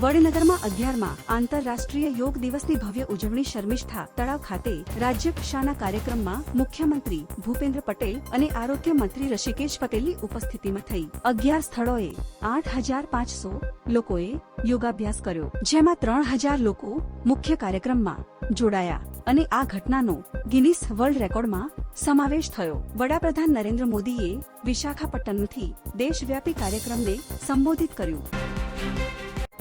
વડનગરમાં અગિયારમાં આંતરરાષ્ટ્રીય યોગ દિવસની ભવ્ય ઉજવણી શર્મિષ્ઠા તળાવ ખાતે રાજ્ય કક્ષાના કાર્યક્રમમાં મુખ્યમંત્રી ભૂપેન્દ્ર પટેલ અને આરોગ્ય મંત્રી ઋષિકેશ પટેલની ઉપસ્થિતિમાં થઈ. અગિયાર સ્થળોએ આઠ હજાર પાંચસો લોકોએ યોગાભ્યાસ કર્યો, જેમાં ત્રણ હજાર લોકો મુખ્ય કાર્યક્રમમાં જોડાયા અને આ ઘટનાનો ગિનિસ વર્લ્ડ રેકોર્ડમાં સમાવેશ થયો. વડાપ્રધાન નરેન્દ્ર મોદીએ વિશાખાપટ્ટનમથી દેશવ્યાપી કાર્યક્રમને સંબોધિત કર્યું.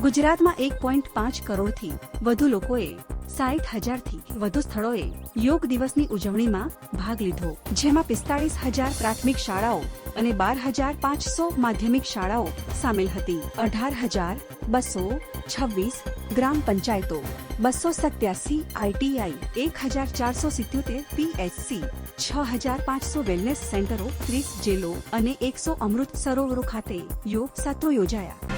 ગુજરાતમાં એક પોઈન્ટ પાંચ કરોડથી વધુ લોકોએ સાઠ હજારથી વધુ સ્થળોએ યોગ દિવસની ઉજવણીમાં ભાગ લીધો, જેમાં પિસ્તાળીસ હજાર પ્રાથમિક શાળાઓ અને બાર હજાર પાંચસો માધ્યમિક શાળાઓ સામેલ હતી. અઢાર હજાર બસો છવ્વીસ ગ્રામ પંચાયતો, બસો સત્યાસી આઈટીઆઈ એક હજાર ચારસો સિત્યોતેર પીએચસી, છ હજાર પાંચસો વેલનેસ સેન્ટરો, ત્રીસ જેલો અને એકસો અમૃત સરોવરો ખાતે યોગ સત્રો યોજાયા.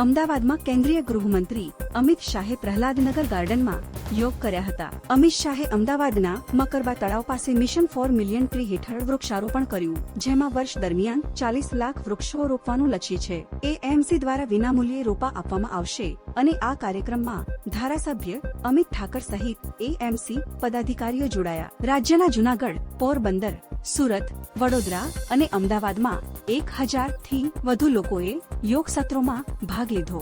અમદાવાદમાં કેન્દ્રીય ગૃહમંત્રી અમિત શાહે પ્રહલાદનગર ગાર્ડનમાં યોગ કર્યા હતા. અમિત શાહે અમદાવાદના મકરબા તળાવ પાસે મિશન ફોર મિલિયન ટ્રી હેઠળ વૃક્ષારોપણ કર્યું, જેમાં વર્ષ દરમિયાન ચાલીસ લાખ વૃક્ષો રોપવાનું લક્ષ્ય છે. એએમસી દ્વારા વિનામૂલ્યે રોપા આપવામાં આવશે અને આ કાર્યક્રમમાં ધારાસભ્ય અમિત ઠાકર સહિત એએમસી પદાધિકારીઓ જોડાયા. રાજ્યના જુનાગઢ, પોરબંદર સુરત વડોદરા અને અમદાવાદમાં એક હજારથી વધુ લોકોએ યોગ સત્રોમાં ભાગ લીધો.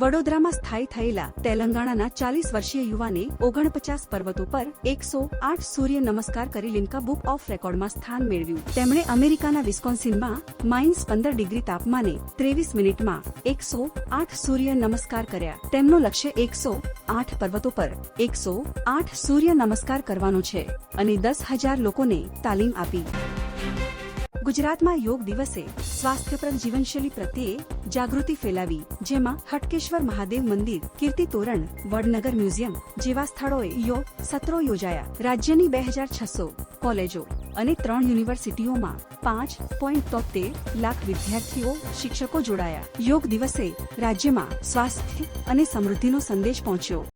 વડોદરામાં સ્થાયી થયેલા તેલંગાણાના ચાલીસ વર્ષીય યુવાને ઓગણપચાસ પર્વતો પર એકસો આઠ સૂર્ય નમસ્કાર કરી લિમ્કા બુક ઓફ રેકોર્ડમાં સ્થાન મેળવ્યું. તેમણે અમેરિકાના વિસ્કોન્સિનમાં માઇનસ પંદર ડિગ્રી તાપમાને ત્રેવીસ મિનિટમાં એકસો આઠ સૂર્ય નમસ્કાર કર્યા. તેમનું લક્ષ્ય એકસો આઠ પર્વતો પર એકસો આઠ સૂર્ય નમસ્કાર કરવાનો છે અને દસ હજાર લોકોને તાલીમ આપી. ગુજરાતમાં યોગ દિવસે સ્વાસ્થ્યપ્રદ જીવનશૈલી પ્રત્યે જાગૃતિ ફેલાવી, જેમાં હટકેશ્વર મહાદેવ મંદિર, કીર્તિ તોરણ, વડનગર મ્યુઝિયમ જેવા સ્થળોએ યોગ સત્રો યોજાયા. રાજ્યની બે હજાર છસો કોલેજો અને ત્રણ યુનિવર્સિટીઓમાં પાંચ પોઈન્ટ તોતેર લાખ વિદ્યાર્થીઓ શિક્ષકો જોડાયા. યોગ દિવસે રાજ્યમાં સ્વાસ્થ્ય અને સમૃદ્ધિનો સંદેશ પહોંચ્યો.